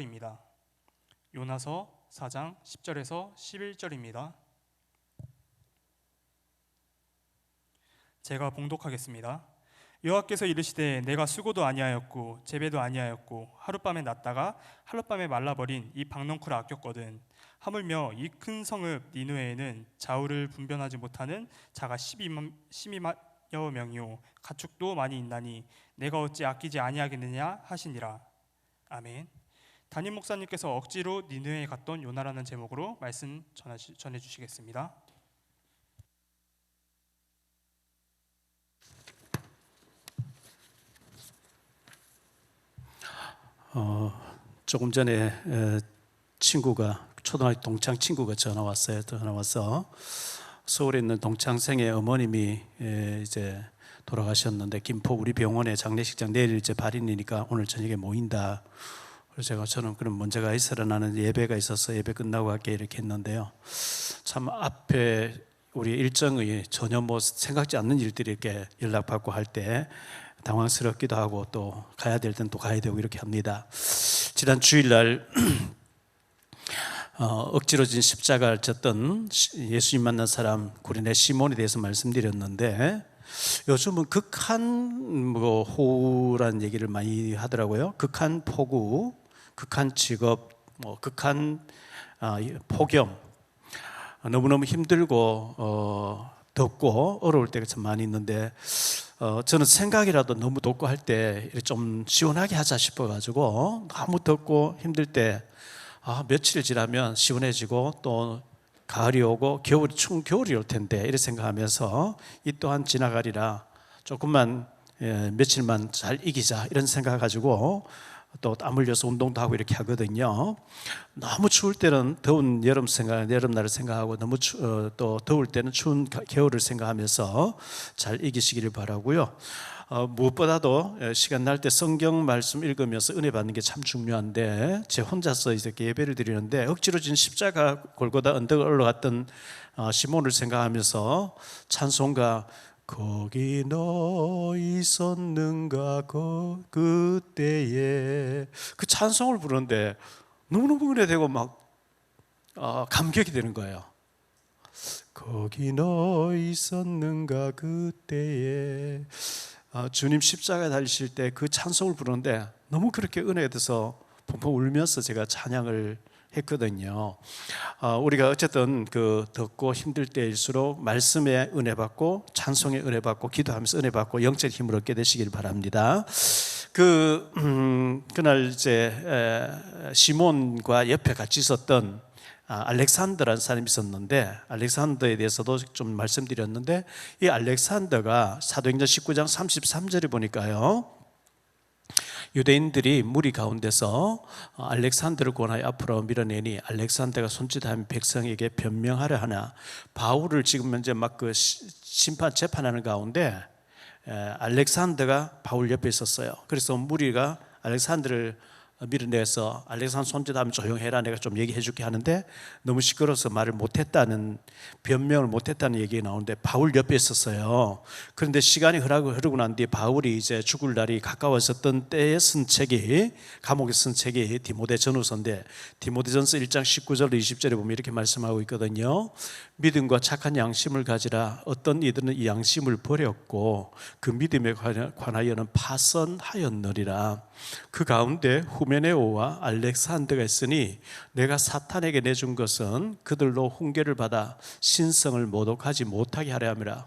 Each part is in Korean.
10절입니다. 요나서 4장 10절에서 11절입니다. 제가 봉독하겠습니다. 여호와께서 이르시되 내가 수고도 아니하였고 재배도 아니하였고 하룻밤에 났다가 하룻밤에 말라버린 이 박넝쿨을 아꼈거든 하물며 이 큰 성읍 니누에는 좌우를 분변하지 못하는 자가 12만 12만여 명이요 가축도 많이 있나니 내가 어찌 아끼지 아니하겠느냐 하시니라 아멘. 담임 목사님께서 억지로 니누에 갔던 요나라는 제목으로 말씀 전하시, 전해 주시겠습니다. 어, 조금 전에 에, 친구가 초등학교 동창 친구가 전화 왔어요. 전화 와서 서울에 있는 동창생의 어머님이 에, 이제 돌아가셨는데 김포 우리 병원에 장례식장 내일 이제 발인이니까 오늘 저녁에 모인다. 그래서 제가 저는 그럼 문제가 있어라 나는 예배가 있어서 예배 끝나고 갈게 이렇게 했는데요. 참 앞에 우리 일정이 전혀 뭐 생각지 않는 일들이 이렇게 연락받고 할 때 당황스럽기도 하고 또 가야 될 땐 또 가야 되고 이렇게 합니다. 지난 주일날 어, 억지로 진 십자가를 졌던 시- 예수님 만난 사람 구린의 시몬에 대해서 말씀드렸는데 요즘은 극한 뭐 호우라는 얘기를 많이 하더라고요. 극한 폭우, 극한 직업, 뭐 극한 아, 이 폭염. 너무너무 힘들고 어, 덥고 어려울 때가 참 많이 있는데 어, 저는 생각이라도 너무 덥고 할 때 좀 시원하게 하자 싶어가지고 너무 덥고 힘들 때 아, 며칠 지나면 시원해지고 또 가을이 오고 겨울이 추운 겨울이 올 텐데 이렇게 생각하면서 이 또한 지나가리라 조금만 예, 며칠만 잘 이기자 이런 생각 가지고 또 땀 흘려서 운동도 하고 이렇게 하거든요. 너무 추울 때는 더운 여름 생각, 여름날을 생각하고 너무 추, 어, 또 더울 때는 추운 가- 겨울을 생각하면서 잘 이기시기를 바라고요. 어, 무엇보다도 예, 시간 날 때 성경 말씀 읽으면서 은혜 받는 게 참 중요한데 제 혼자서 이렇게 예배를 드리는데 억지로 진 십자가 골고다 언덕을 올라갔던 어, 시몬을 생각하면서 찬송가 거기 너 있었는가 그 그때에 그 찬송을 부르는데 너무너무 은혜되고 막 어, 감격이 되는 거예요. 거기 너 있었는가 그때에 아, 주님 십자가 달리실 때 그 찬송을 부르는데 너무 그렇게 은혜가 돼서 펑펑 울면서 제가 찬양을 했거든요. 아, 우리가 어쨌든 그 덥고 힘들 때일수록 말씀에 은혜 받고 찬송에 은혜 받고 기도하면서 은혜 받고 영적 힘을 얻게 되시길 바랍니다. 그 음, 그날 이제 에, 시몬과 옆에 같이 있었던 아, 알렉산더라는 사람이 있었는데 알렉산더에 대해서도 좀 말씀드렸는데 이 알렉산더가 사도행전 19장 33절에 보니까요. 유대인들이 무리 가운데서 어, 알렉산더를 권하여 앞으로 밀어내니 알렉산더가 손짓하며 백성에게 변명하려 하나 바울을 지금 현재 막 그 심판 재판하는 가운데 에, 알렉산더가 바울 옆에 있었어요. 그래서 무리가 알렉산더를 밀어내서 알렉산더 손짓하면 조용해라 내가 좀 얘기해 줄게 하는데 너무 시끄러워서 말을 못했다는 변명을 못했다는 얘기가 나오는데 바울 옆에 있었어요. 그런데 시간이 흐르고 흐르고 난 뒤에 바울이 이제 죽을 날이 가까웠었던 때에 쓴 책이 감옥에 쓴 책이 디모데 전후서인데 디모데 전서 1장 19절 20절에 보면 이렇게 말씀하고 있거든요. 믿음과 착한 양심을 가지라 어떤 이들은 이 양심을 버렸고 그 믿음에 관하- 관하여는 파선하였느리라 그 가운데 후메네오와 알렉산더가 있으니 내가 사탄에게 내준 것은 그들로 훈계를 받아 신성을 모독하지 못하게 하려 함이라.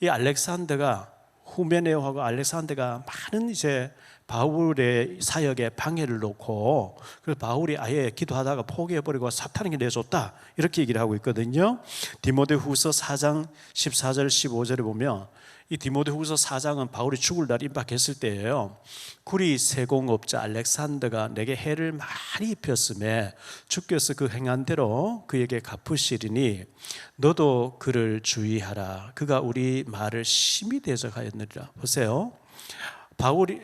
이 알렉산더가 후메네오하고 알렉산더가 많은 이제 바울의 사역에 방해를 놓고 그 바울이 아예 기도하다가 포기해버리고 사탄에게 내줬다 이렇게 얘기를 하고 있거든요. 디모데후서 4장 14절 15절에 보면 이 디모데후서 4장은 바울이 죽을 날 임박했을 때예요. 구리 세공업자 알렉산더가 내게 해를 많이 입혔음에 주께서 그 행한 대로 그에게 갚으시리니 너도 그를 주의하라. 그가 우리 말을 심히 대적하였느니라. 보세요. 바울이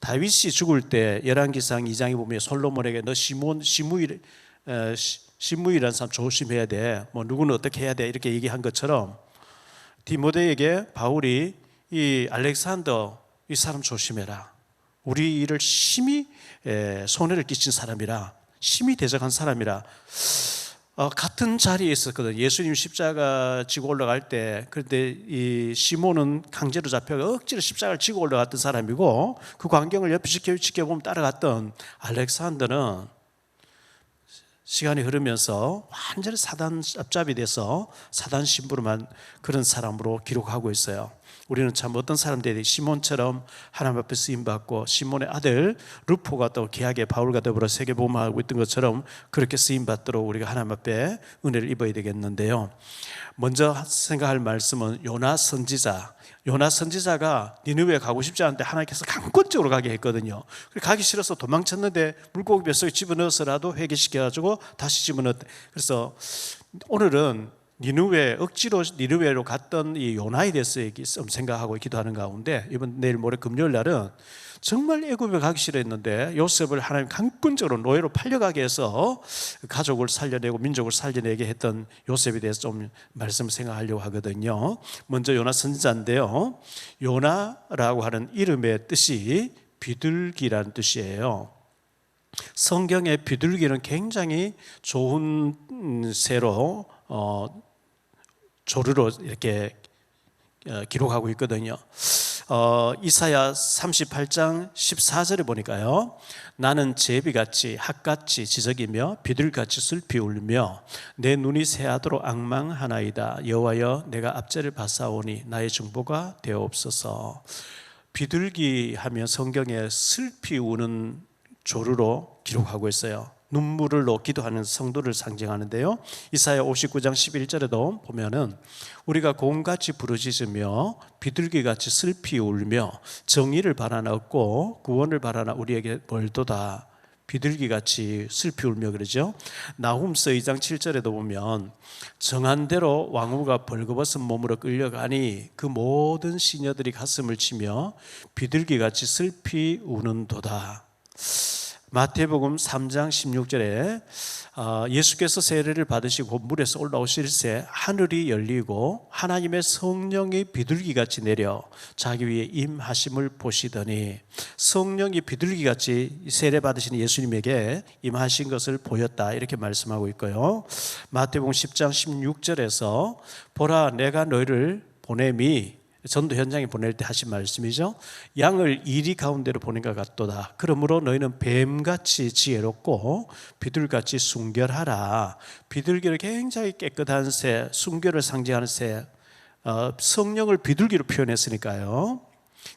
다윗이 죽을 때 열왕기상 2장에 보면 솔로몬에게 너 시몬 시무일 에, 시- 시무이라는 사람 조심해야 돼. 뭐 누구는 어떻게 해야 돼 이렇게 얘기한 것처럼 디모데에게 바울이 이 알렉산더 이 사람 조심해라. 우리 일을 심히 에, 손해를 끼친 사람이라 심히 대적한 사람이라 어, 같은 자리에 있었거든. 예수님 십자가 지고 올라갈 때 그런데 이 시몬은 강제로 잡혀가 억지로 십자가를 지고 올라갔던 사람이고 그 광경을 옆에 지켜 지켜보면 따라갔던 알렉산더는 시간이 흐르면서 완전히 사단 앞잡이 돼서 사단 신부로만 그런 사람으로 기록하고 있어요. 우리는 참 어떤 사람들이 시몬처럼 하나님 앞에 쓰임 받고 시몬의 아들 루포가 또 계약의 바울과 더불어 세계 보험하고 있던 것처럼 그렇게 쓰임 받도록 우리가 하나님 앞에 은혜를 입어야 되겠는데요. 먼저 생각할 말씀은 요나 선지자. 요나 선지자가 니느웨 가고 싶지 않은데 하나님께서 강권적으로 가게 했거든요. 가기 싫어서 도망쳤는데 물고기 뱃속에 집어넣어서라도 회개시켜가지고 다시 집어넣었대. 그래서 오늘은 니느웨 억지로 니느웨로 갔던 이좀 생각하고 기도하는 가운데 이번 내일 모레 금요일 날은 정말 애굽에 가기 싫어했는데 요셉을 하나님 강권적으로 노예로 팔려가게 해서 가족을 살려내고 민족을 살려내게 했던 요셉에 대해서 좀 말씀을 생각하려고 하거든요. 먼저 요나 선지자인데요. 요나라고 하는 이름의 뜻이 비둘기라는 뜻이에요. 성경의 비둘기는 굉장히 좋은 음, 새로 어, 조르로 이렇게 어, 기록하고 있거든요. 어, 이사야 38장 14절에 보니까요. 나는 제비같이 학같이 지적이며 비둘같이 슬피 울며 내 눈이 새하도록 악망하나이다. 여호와여 내가 압제를 받사오니 나의 중보가 되옵소서. 비둘기 하면 성경에 슬피 우는 조르로 기록하고 있어요. 눈물을 놓기도 하는 성도를 상징하는데요. 이사야 59장 11절에도 보면은 우리가 곰같이 부르짖으며 비둘기같이 슬피 울며 정의를 바라나 얻고 구원을 바라나 우리에게 멀도다. 비둘기같이 슬피 울며 그러죠. 나훔서 2장 7절에도 보면 정한 대로 왕후가 벌거벗은 몸으로 끌려가니 그 모든 시녀들이 가슴을 치며 비둘기같이 슬피 우는도다. 마태복음 3장 16절에 어, 예수께서 세례를 받으시고 물에서 올라오실 새 하늘이 열리고 하나님의 성령이 비둘기같이 내려 자기 위에 임하심을 보시더니 성령이 비둘기같이 세례 받으신 예수님에게 임하신 것을 보였다 이렇게 말씀하고 있고요. 마태복음 10장 16절에서 보라 내가 너희를 보냄이 전도 현장에 보낼 때 하신 말씀이죠. 양을 이리 가운데로 보낸 것 같도다. 그러므로 너희는 뱀같이 지혜롭고 비둘같이 순결하라. 비둘기를 굉장히 깨끗한 새, 순결을 상징하는 새, 어, 성령을 비둘기로 표현했으니까요.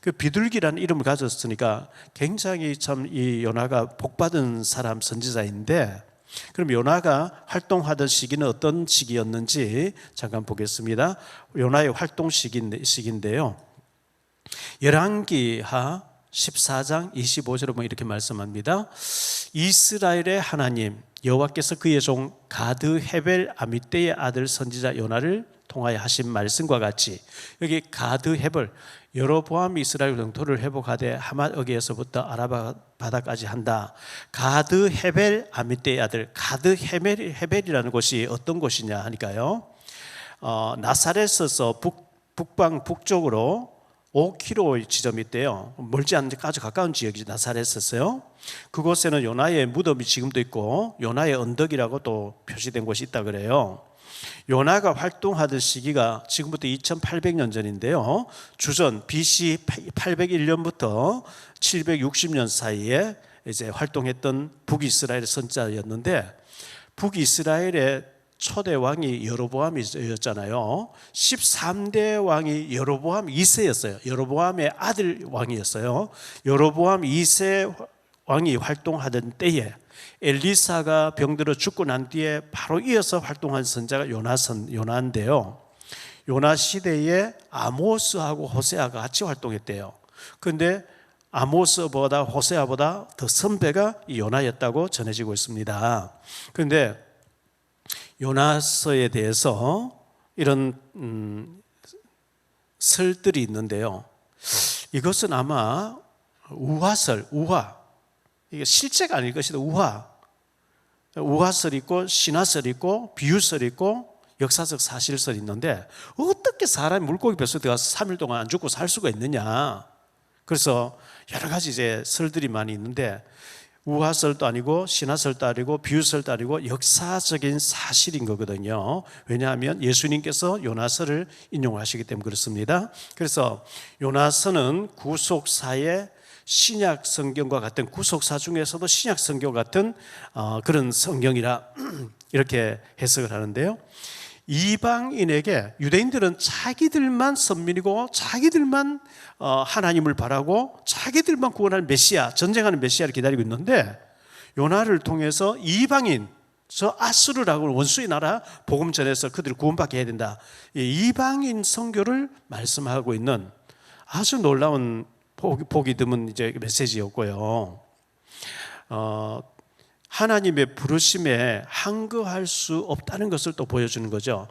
그 비둘기라는 이름을 가졌으니까 굉장히 참 이 요나가 복받은 사람 선지자인데 그럼 요나가 활동하던 시기는 어떤 시기였는지 잠깐 보겠습니다. 요나의 활동 시기인데요. 열왕기하 14장 25절에 보면 이렇게 말씀합니다. 이스라엘의 하나님 여호와께서 그의 종 가드 헤벨 아미떼의 아들 선지자 요나를 통하여 하신 말씀과 같이 여기 가드 헤벨 여로보암 이스라엘 영토를 회복하되 하맛 어기에서부터 아라바 바다까지 한다. 가드 헤벨 아미떼의 아들 가드 헤벨 헤벨이라는 곳이 어떤 곳이냐 하니까요. 어, 나사렛에서 북, 북방 북쪽으로 5km 지점이 있대요. 멀지 않은 아주 가까운 지역이 나사렛이었어요. 그곳에는 요나의 무덤이 지금도 있고 요나의 언덕이라고 또 표시된 곳이 있다 그래요. 요나가 활동하던 시기가 지금부터 2800년 전인데요. 주전 BC 801년부터 760년 사이에 이제 활동했던 북이스라엘 선자였는데 북이스라엘의 초대 왕이 여로보암이었잖아요. 13대 왕이 여로보암 2세였어요. 여로보암의 아들 왕이었어요. 여로보암 2세 왕이 활동하던 때에 엘리사가 병들어 죽고 난 뒤에 바로 이어서 활동한 선자가 요나선 요나인데요. 요나 시대에 아모스하고 호세아가 같이 활동했대요. 그런데 아모스보다 호세아보다 더 선배가 이 요나였다고 전해지고 있습니다. 그런데 요나서에 대해서 이런 음, 설들이 있는데요. 이것은 아마 우화설, 우화 이게 실제가 아닐 것이다. 우화. 우화설 있고 신화설 있고 비유설 있고 역사적 사실설이 있는데 어떻게 사람이 물고기 뱃속에 들어가서 3일 동안 안 죽고 살 수가 있느냐? 그래서 여러 가지 이제 설들이 많이 있는데 우화설도 아니고 신화설도 아니고 비유설도 아니고 역사적인 사실인 거거든요. 왜냐하면 예수님께서 요나서를 인용하시기 때문에 그렇습니다. 그래서 요나서는 구속사의 신약 성경과 같은 구속사 중에서도 신약 성경 같은 어, 그런 성경이라 이렇게 해석을 하는데요. 이방인에게 유대인들은 자기들만 선민이고 자기들만 어, 하나님을 바라고 자기들만 구원할 메시아, 전쟁하는 메시아를 기다리고 있는데 요나를 통해서 이방인 저 아수르라고 원수의 나라 복음 전해서 그들을 구원받게 해야 된다. 이 이방인 선교를 말씀하고 있는 아주 놀라운 보기, 드문 이제 메시지였고요. 어, 하나님의 부르심에 항거할 수 없다는 것을 또 보여주는 거죠.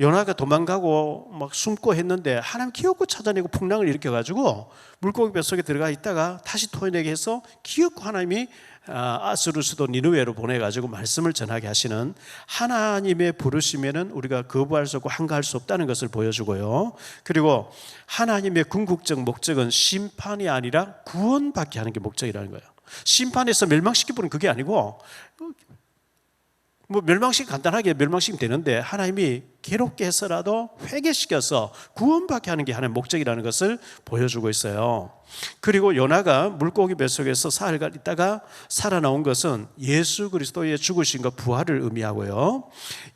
요나가 도망가고 막 숨고 했는데 하나님 기어코 찾아내고 풍랑을 일으켜 가지고 물고기 뱃속에 들어가 있다가 다시 토해내게 해서 기어코 하나님이 아, 아수르 수도 니누웨로 보내 가지고 말씀을 전하게 하시는 하나님의 부르심에는 우리가 거부할 수 없고 항거할 수 없다는 것을 보여주고요. 그리고 하나님의 궁극적 목적은 심판이 아니라 구원받게 하는 게 목적이라는 거예요. 심판에서 멸망시키는 그게 아니고 뭐 멸망시키 간단하게 멸망시키면 되는데 하나님이 괴롭게 해서라도 회개시켜서 구원받게 하는 게 하나님의 목적이라는 것을 보여주고 있어요. 그리고 요나가 물고기 뱃속에서 사흘간 있다가 살아나온 것은 예수 그리스도의 죽으신 것 부활을 의미하고요.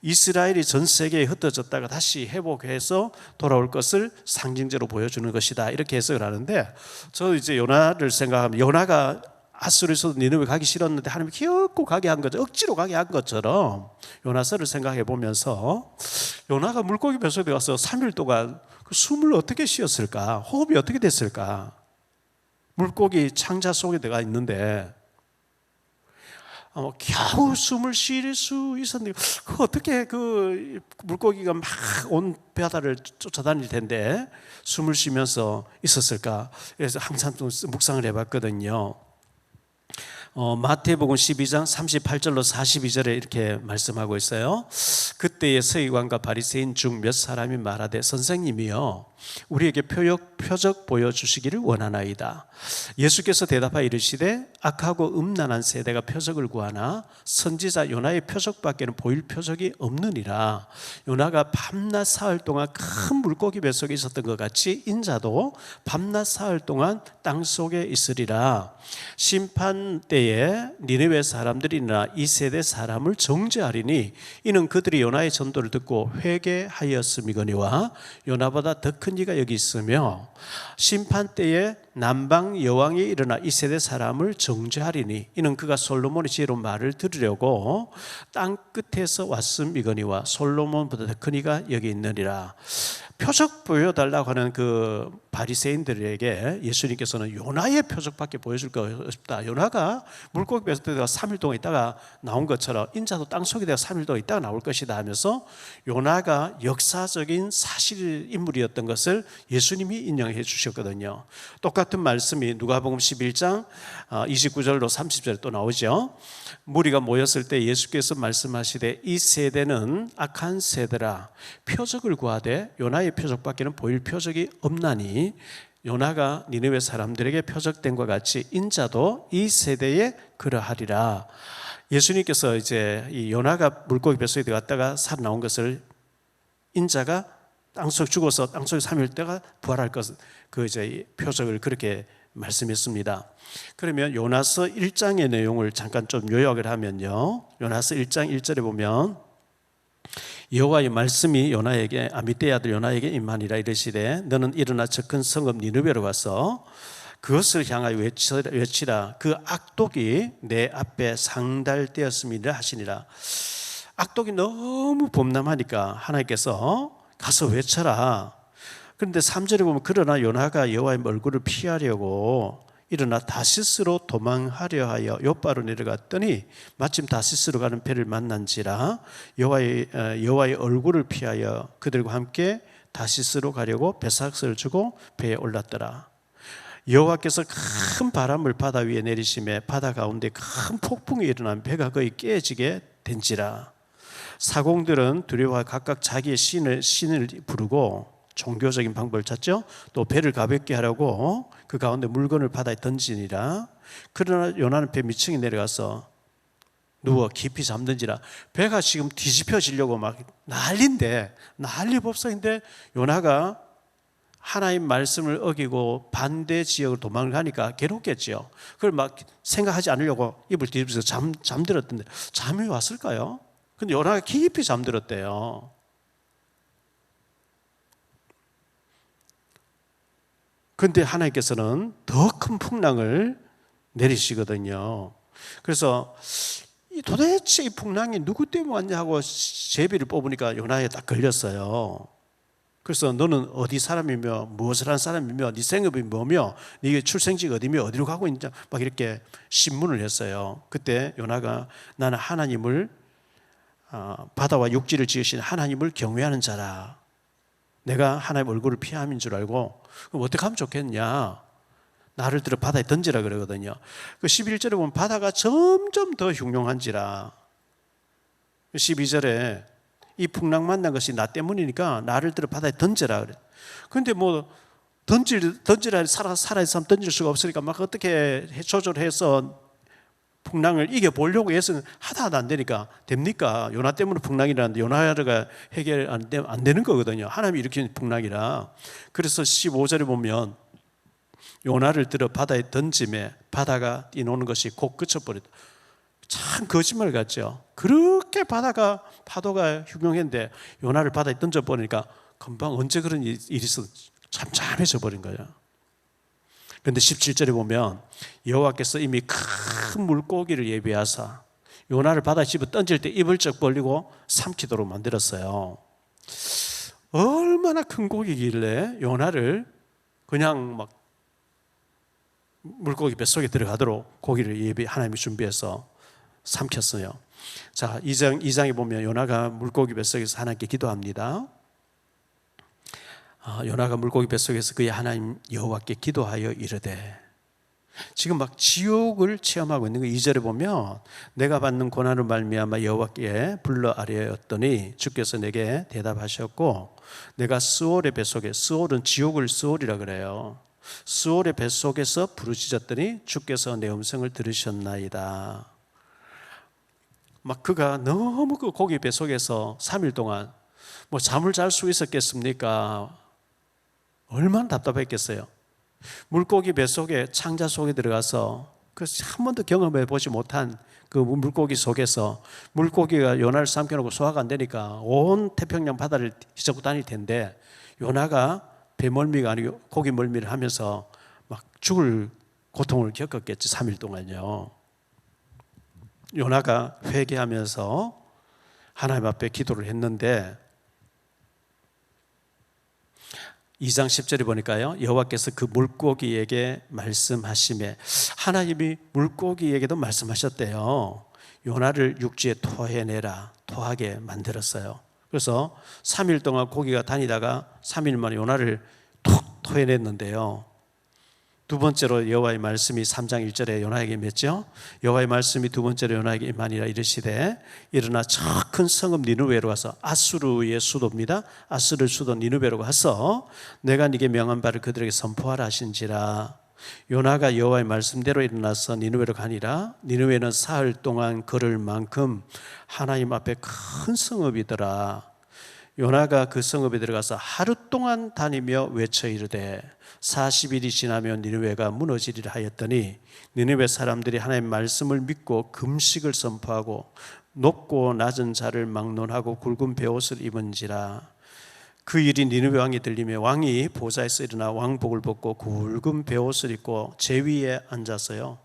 이스라엘이 전 세계에 흩어졌다가 다시 회복해서 돌아올 것을 상징적으로 보여주는 것이다. 이렇게 해석을 하는데 저 이제 요나를 생각하면 요나가 아수르에서도 니느웨 가기 싫었는데 하나님이 기어코 가게 한 거죠. 억지로 가게 한 것처럼 요나서를 생각해 보면서 요나가 물고기 뱃속에 들어가서 3일 동안 그 숨을 어떻게 쉬었을까? 호흡이 어떻게 됐을까? 물고기 창자 속에 들어가 있는데 어, 겨우 숨을 쉴 수 있었는데 그 어떻게 그 물고기가 막 온 바다를 쫓아다닐 텐데 숨을 쉬면서 있었을까? 그래서 항상 좀 묵상을 해봤거든요. 어, 마태복음 12장 38절로 42절에 이렇게 말씀하고 있어요. 그때의 서기관과 바리새인 중 몇 사람이 말하되 선생님이여 우리에게 표적 표적 보여 주시기를 원하나이다. 예수께서 대답하여 이르시되 악하고 음란한 세대가 표적을 구하나 선지자 요나의 표적밖에는 보일 표적이 없느니라. 요나가 밤낮 사흘 동안 큰 물고기 뱃속에 있었던 것 같이 인자도 밤낮 사흘 동안 땅 속에 있으리라. 심판 때에 니네웨 사람들이나 이 세대 사람을 정죄하리니 이는 그들이 요나의 전도를 듣고 회개하였음이거니와 요나보다 더큰 이가 여기 있으며 심판 때에 남방 여왕이 일어나 이 세대 사람을 정죄하리니 이는 그가 솔로몬의 지혜로 말을 들으려고 땅 끝에서 왔음이거니와 솔로몬보다 더 큰 이가 여기 있느니라. 표적 보여달라고 하는 그 바리새인들에게 예수님께서는 요나의 표적밖에 보여줄 거 없다. 요나가 물고기 뱃속에 들어가 3일 동안 있다가 나온 것처럼 인자도 땅 속에 들어가 3일 동안 있다가 나올 것이다 하면서 요나가 역사적인 사실 인물이었던 것을 예수님이 인정해 주셨거든요. 똑같 은 말씀이 누가복음 11장 29절로 30절에 또 나오죠. 무리가 모였을 때 예수께서 말씀하시되 이 세대는 악한 세대라 표적을 구하되 요나의 표적밖에는 보일 표적이 없나니 요나가 니느웨 사람들에게 표적된 것 같이 인자도 이 세대에 그러하리라. 예수님께서 이제 이 요나가 물고기 뱃속에 들어갔다가 살아나온 것을 인자가 땅속 죽어서 땅속에 3일 때가 부활할 것, 그 이제 표적을 그렇게 말씀했습니다. 그러면 요나서 1장의 내용을 잠깐 좀 요약을 하면요. 요나서 1장 1절에 보면 여호와의 말씀이 요나에게 아미떼 아들 요나에게 임하니라 이르시되 너는 일어나 저 큰 성읍 니느베로 가서 그것을 향하여 외치라, 그 악독이 내 앞에 상달되었음이라 하시니라 악독이 너무 범람하니까 하나님께서 가서 외쳐라 그런데 3절에 보면 그러나 요나가 여호와의 얼굴을 피하려고 일어나 다시스로 도망하려 하여 요바로 내려갔더니 마침 다시스로 가는 배를 만난지라 여호와의 어, 여호와의 얼굴을 피하여 그들과 함께 다시스로 가려고 배삭스를 주고 배에 올랐더라. 여호와께서 큰 바람을 바다 위에 내리심에 바다 가운데 큰 폭풍이 일어난 배가 거의 깨지게 된지라. 사공들은 두려워 각각 자기의 신을 신을 부르고 종교적인 방법을 찾죠. 또 배를 가볍게 하려고 그 가운데 물건을 바다에 던지니라. 그러나 요나는 배 밑층에 내려가서 누워 깊이 잠든지라 배가 지금 뒤집혀지려고 막 난리인데 난리 법석인데 요나가 하나님 말씀을 어기고 반대 지역으로 도망을 가니까 괴롭겠지요. 그걸 막 생각하지 않으려고 입을 뒤집어서 잠 잠들었던데 잠이 왔을까요? 근데 요나가 깊이 잠들었대요. 근데 하나님께서는 더 큰 풍랑을 내리시거든요. 그래서 이 도대체 이 풍랑이 누구 때문에 왔냐 하고 제비를 뽑으니까 요나에 딱 걸렸어요. 그래서 너는 어디 사람이며 무엇을 한 사람이며 네 생업이 뭐며 네 출생지가 어디며 어디로 가고 있냐 막 이렇게 신문을 했어요. 그때 요나가 나는 하나님을 어, 바다와 육지를 지으신 하나님을 경외하는 자라. 내가 하나님 얼굴을 피함인 줄 알고 그럼 어떻게 하면 좋겠냐? 나를 들어 바다에 던지라 그러거든요. 그 11절에 보면 바다가 점점 더 흉흉한지라. 12절에 이 풍랑 만난 것이 나 때문이니까 나를 들어 바다에 던져라 그래. 근데 뭐 던질 던지라 살아 살아 있으면 던질 수가 없으니까 막 어떻게 해- 조절해서 풍랑을 이겨 보려고 해서 하다 하다 안 되니까 됩니까? 요나 때문에 풍랑이라는데 요나가 해결 안, 되, 안 되는 거거든요. 하나님이 일으킨 풍랑이라. 그래서 15절에 보면 요나를 들어 바다에 던짐에 바다가 뛰노는 것이 곧 그쳐버렸다. 참 거짓말 같죠. 그렇게 바다가 파도가 흉흉했는데 요나를 바다에 던져 버리니까 금방 언제 그런 일이 있어 잠잠해져 버린 거예요. 그런데 17절에 보면 여호와께서 이미 큰 물고기를 예비하사 요나를 바다에 집어 던질 때 입을 쩍 벌리고 삼키도록 만들었어요. 얼마나 큰 고기길래 요나를 그냥 막 물고기 뱃속에 들어가도록 고기를 예비 하나님이 준비해서 삼켰어요. 자, 2장 2장에 보면 요나가 물고기 뱃속에서 하나님께 기도합니다. 아, 요나가 물고기 뱃속에서 그의 하나님 여호와께 기도하여 이르되 지금 막 지옥을 체험하고 있는 거 2절에 보면 내가 받는 고난을 말미암아 여호와께 불러 아뢰었더니 주께서 내게 대답하셨고 내가 스올의 뱃속에 스올은 지옥을 스올이라 그래요. 스올의 뱃속에서 부르짖었더니 주께서 내 음성을 들으셨나이다. 막 그가 너무 그 고기 뱃속에서 3일 동안 뭐 잠을 잘 수 있었겠습니까? 얼마나 답답했겠어요. 물고기 뱃속에 창자 속에 들어가서 그한 번도 경험해 보지 못한 그 물고기 속에서 물고기가 요나를 삼켜놓고 소화가 안 되니까 온 태평양 바다를 휘젓고 다닐 텐데 요나가 배멀미가 아니고 고기 멀미를 하면서 막 죽을 고통을 겪었겠지 3일 동안요. 요나가 회개하면서 하나님 앞에 기도를 했는데 2장 10절에 보니까요. 여호와께서 그 물고기에게 말씀하심에 하나님이 물고기에게도 말씀하셨대요. 요나를 육지에 토해내라. 토하게 만들었어요. 그래서 3일 동안 고기가 다니다가 3일 만에 요나를 톡 토해냈는데요. 두 번째로 여호와의 말씀이 3장 1절에 요나에게 맺죠. 여호와의 말씀이 두 번째로 요나에게 임하니라 이르시되 일어나 저 큰 성읍 니누웨로 가서 아수르의 수도입니다. 아수르 수도 니누웨로 가서 내가 네게 명한 바를 그들에게 선포하라 하신지라. 요나가 여호와의 말씀대로 일어나서 니누웨로 가니라. 니누웨는 사흘 동안 걸을 만큼 하나님 앞에 큰 성읍이더라. 요나가 그 성읍에 들어가서 하루 동안 다니며 외쳐 이르되 40일이 지나면 니느웨가 무너지리라 하였더니 니느웨 사람들이 하나님의 말씀을 믿고 금식을 선포하고 높고 낮은 자를 막론하고 굵은 베옷을 입은지라. 그 일이 니느웨 왕이 들리며 왕이 보좌에서 일어나 왕복을 벗고 굵은 베옷을 입고 제 위에 앉았어요.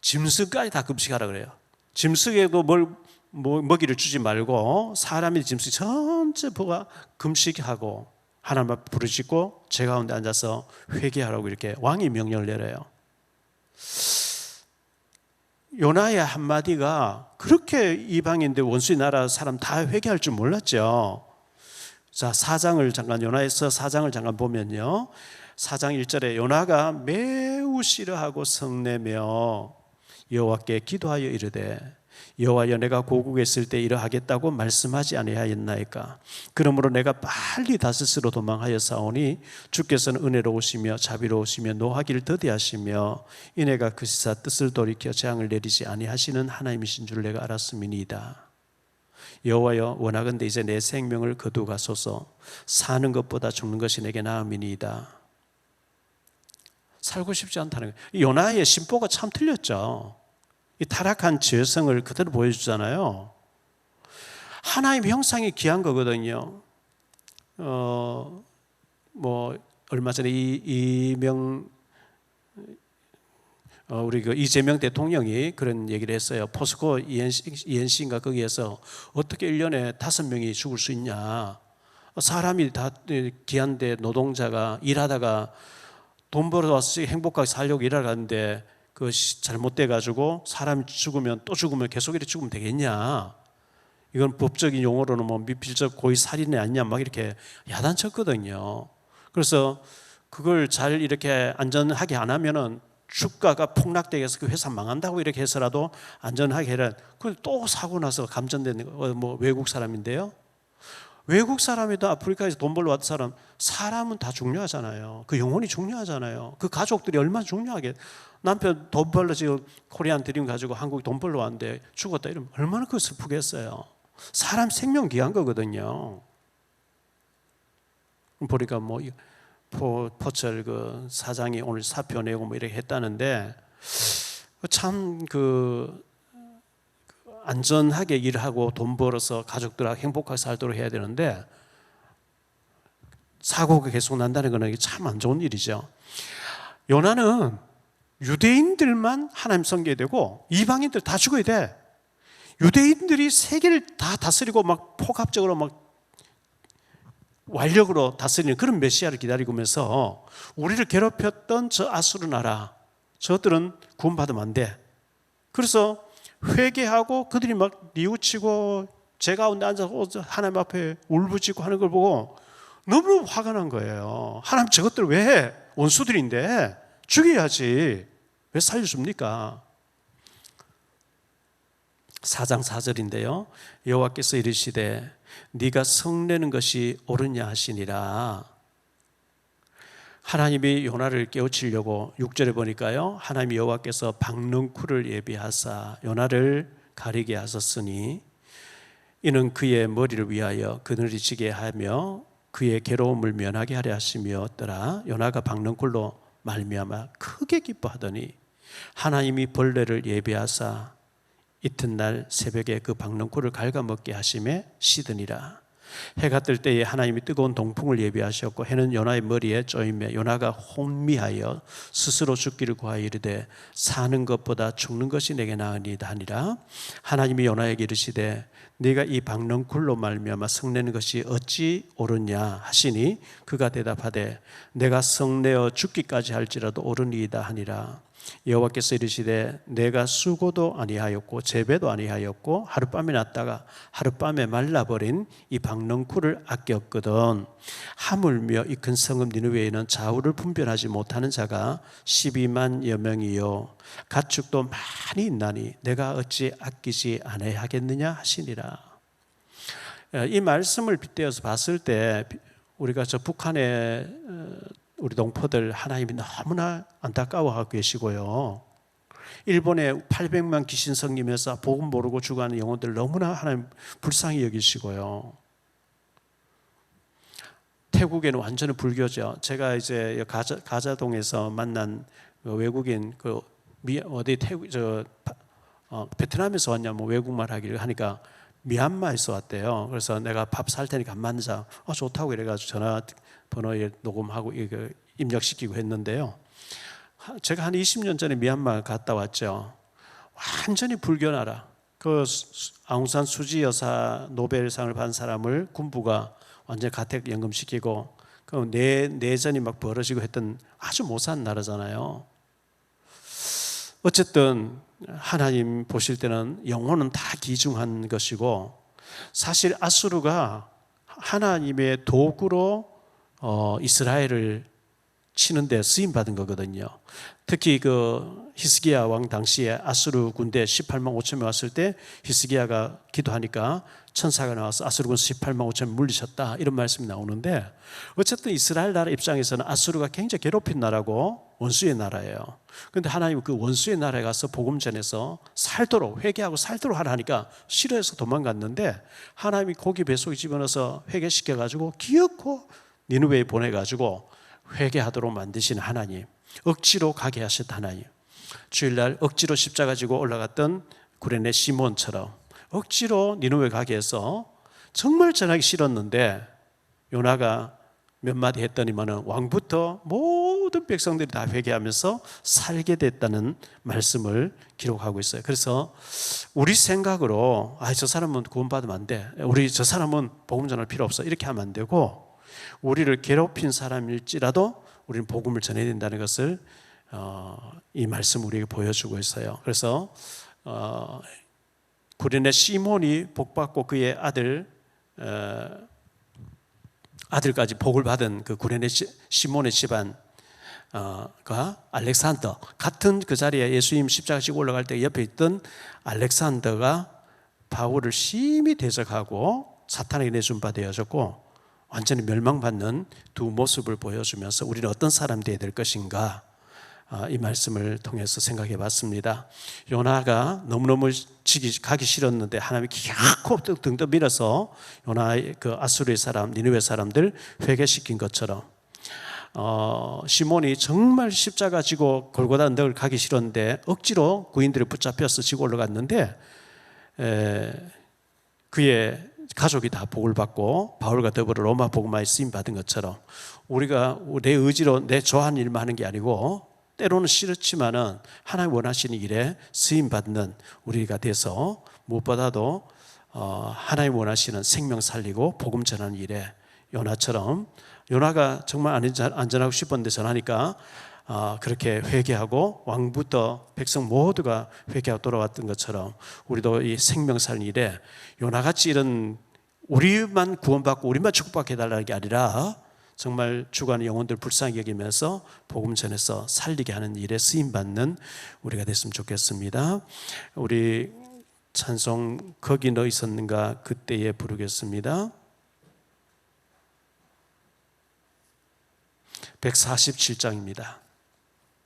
짐승까지 다 금식하라 그래요. 짐승에도 뭘 뭐, 먹이를 주지 말고 사람이 짐승 전체 보가 금식하고 하나님 앞에 부르짖고 제 가운데 앉아서 회개하라고 이렇게 왕이 명령을 내려요. 요나의 한마디가 그렇게 이방인데 원수의 나라 사람 다 회개할 줄 몰랐죠. 자, 사장을 잠깐 요나에서 사장을 잠깐 보면요. 사장 1절에 요나가 매우 싫어하고 성내며 여호와께 기도하여 이르되 여호와여 내가 고국에 있을 때 이러하겠다고 말씀하지 아니하였나이까 그러므로 내가 빨리 다스스로 도망하여 사오니 주께서는 은혜로우시며 자비로우시며 노하기를 더디하시며 이내가 그 시사 뜻을 돌이켜 재앙을 내리지 아니하시는 하나님이신 줄 내가 알았음이니이다 여호와여 원하건대 이제 내 생명을 거두가소서 사는 것보다 죽는 것이 내게 나음이니이다 살고 싶지 않다는 거예요. 이 요나의 심보가 참 틀렸죠. 이 타락한 죄성을 그대로 보여주잖아요. 하나님 형상이 귀한 거거든요. 어, 뭐 얼마 전에 이, 이명 어, 우리 그 이재명 대통령이 그런 얘기를 했어요. 포스코 ENC, ENC인가 거기에서 어떻게 1년에 다섯 명이 죽을 수 있냐. 사람이 다 귀한데 노동자가 일하다가 돈 벌어와서 행복하게 살려고 일하러 가는데 그 잘못돼 가지고 사람이 죽으면 또 죽으면 계속 이렇게 죽으면 되겠냐? 이건 법적인 용어로는 뭐 미필적 고의 살인이 아니냐 막 이렇게 야단쳤거든요. 그래서 그걸 잘 이렇게 안전하게 안 하면은 주가가 폭락되게 해서 그 회사 망한다고 이렇게 해서라도 안전하게 해라. 그걸 또 사고 나서 감전된 거, 뭐 외국 사람인데요. 외국 사람이다 아프리카에서 돈 벌러 왔던 사람 사람은 다 중요하잖아요. 그 영혼이 중요하잖아요. 그 가족들이 얼마나 중요하게 남편 돈 벌러 지금 코리안 드림 가지고 한국 돈 벌러 왔는데 죽었다 이러면 얼마나 그 슬프겠어요. 사람 생명 귀한 거거든요. 보니까 뭐 포, 포철 그 사장이 오늘 사표 내고 뭐 이렇게 했다는데 참 그 안전하게 일하고 돈 벌어서 가족들하고 행복하게 살도록 해야 되는데 사고가 계속 난다는 것은 참안 좋은 일이죠. 요나는 유대인들만 하나님 섬겨야 되고 이방인들 다 죽어야 돼. 유대인들이 세계를 다 다스리고 막 폭압적으로 막 완력으로 다스리는 그런 메시아를 기다리면서 우리를 괴롭혔던 저 아수르 나라 저들은 구원받으면 안 돼. 그래서 회개하고 그들이 막 뉘우치고 제 가운데 앉아서 하나님 앞에 울부짖고 하는 걸 보고 너무 화가 난 거예요. 하나님 저것들 왜 해? 원수들인데 죽여야지. 왜 살려줍니까? 4장 4절인데요. 여호와께서 이르시되 네가 성내는 것이 옳으냐 하시니라. 하나님이 요나를 깨우치려고 6절에 보니까요. 하나님 여호와께서 박능쿨을 예비하사 요나를 가리게 하셨으니 이는 그의 머리를 위하여 그늘이 지게 하며 그의 괴로움을 면하게 하려 하심이었더라. 요나가 박능쿨로 말미암아 크게 기뻐하더니 하나님이 벌레를 예비하사 이튿날 새벽에 그 박능쿨을 갉아먹게 하심에 시드니라. 해가 뜰 때에 하나님이 뜨거운 동풍을 예비하셨고 해는 요나의 머리에 쪼임에 요나가 혼미하여 스스로 죽기를 구하여 이르되 사는 것보다 죽는 것이 내게 나으니이다 하니라. 하나님이 요나에게 이르시되 네가 이 박능쿨로 말미암아 성내는 것이 어찌 옳으냐 하시니 그가 대답하되 내가 성내어 죽기까지 할지라도 옳으니이다 하니라 여호와께서 이르시되 내가 수고도 아니하였고 재배도 아니하였고 하룻밤에 났다가 하룻밤에 말라버린 이 박넝쿨을 아꼈거든. 하물며 이 큰 성읍 니느웨에는 좌우를 분별하지 못하는 자가 12만여 명이요. 가축도 많이 있나니 내가 어찌 아끼지 아니하겠느냐 하시니라. 이 말씀을 빗대어서 봤을 때 우리가 저 북한의 우리 동포들 하나님이 너무나 안타까워하고 계시고요. 일본에 800만 귀신 성님에서 복음 모르고 죽어가는 영혼들 너무나 하나님 불쌍히 여기시고요. 태국에는 완전히 불교죠. 제가 이제 가자, 가자동에서 만난 그 외국인 그 미, 어디 태국 저 어, 베트남에서 왔냐면 뭐 외국말 하기를 하니까 미얀마에서 왔대요. 그래서 내가 밥 살 테니까 안 만나자. 어, 좋다고 이래가지고 전화 번호에 녹음하고 이거 입력시키고 했는데요. 제가 한 20년 전에 미얀마 갔다 왔죠. 완전히 불교 나라. 그 아웅산 수지 여사 노벨상을 받은 사람을 군부가 완전 가택 연금시키고 그 내, 내전이 막 벌어지고 했던 아주 못산 나라잖아요. 어쨌든 하나님 보실 때는 영혼은 다 기중한 것이고 사실 아수르가 하나님의 도구로 어, 이스라엘을 치는데 쓰임 받은 거거든요. 특히 그 히스기야 왕 당시에 아수르 군대 18만 5천 명 왔을 때 히스기야가 기도하니까 천사가 나와서 아수르 군 18만 5천 물리쳤다 이런 말씀이 나오는데 어쨌든 이스라엘 나라 입장에서는 아수르가 굉장히 괴롭힌 나라고 원수의 나라예요. 그런데 하나님 그 원수의 나라에 가서 복음 전해서 살도록 회개하고 살도록 하라니까 싫어해서 도망갔는데 하나님이 고기 뱃속에 집어넣어서 회개시켜 가지고 기어코 니누웨에 보내 가지고 회개하도록 만드신 하나님, 억지로 가게 하신 하나님. 주일날 억지로 십자가 지고 올라갔던 구레네 시몬처럼 억지로 니누웨 가게 해서 정말 전하기 싫었는데 요나가 몇 마디 했더니만은 왕부터 모든 백성들이 다 회개하면서 살게 됐다는 말씀을 기록하고 있어요. 그래서 우리 생각으로 아 저 사람은 구원받으면 안 돼. 우리 저 사람은 복음 전할 필요 없어. 이렇게 하면 안 되고 우리를 괴롭힌 사람일지라도 우리는 복음을 전해야 된다는 것을 어, 이 말씀 우리에게 보여주고 있어요. 그래서 어, 구레네 시몬이 복받고 그의 아들 어, 아들까지 복을 받은 그 구레네 시- 시몬의 집안 가 알렉산더 같은 그 자리에 예수님 십자가 지고 올라갈 때 옆에 있던 알렉산더가 바울을 심히 대적하고 사탄에게 내준 바 되어졌고 완전히 멸망받는 두 모습을 보여주면서 우리는 어떤 사람 되어야 될 것인가? 아, 이 말씀을 통해서 생각해 봤습니다. 요나가 너무너무 가기 싫었는데 하나님이 기어코 등등 밀어서 요나의 그 아수르의 사람, 니느웨 사람들 회개시킨 것처럼 어, 시몬이 정말 십자가 지고 골고다 언덕을 가기 싫었는데 억지로 구인들이 붙잡혀서 지고 올라갔는데 에, 그의 가족이 다 복을 받고 바울과 더불어 로마 복음화에 쓰임 받은 것처럼 우리가 내 의지로 내 좋아하는 일만 하는 게 아니고 때로는 싫지만은 하나님 원하시는 일에 쓰임 받는 우리가 돼서 무엇보다도 어, 하나님 원하시는 생명 살리고 복음 전하는 일에 요나처럼 요나가 정말 안전- 안전하고 싶었는데 전하니까 아, 그렇게 회개하고 왕부터 백성 모두가 회개하고 돌아왔던 것처럼 우리도 이 생명 살리는 일에 요나같이 이런 우리만 구원받고 우리만 축복받게 해달라는 게 아니라 정말 주관의 영혼들 불쌍히 여기면서 복음 전해서 살리게 하는 일에 쓰임 받는 우리가 됐으면 좋겠습니다. 우리 찬송 거기 너 있었는가 그때에 부르겠습니다. 147장입니다.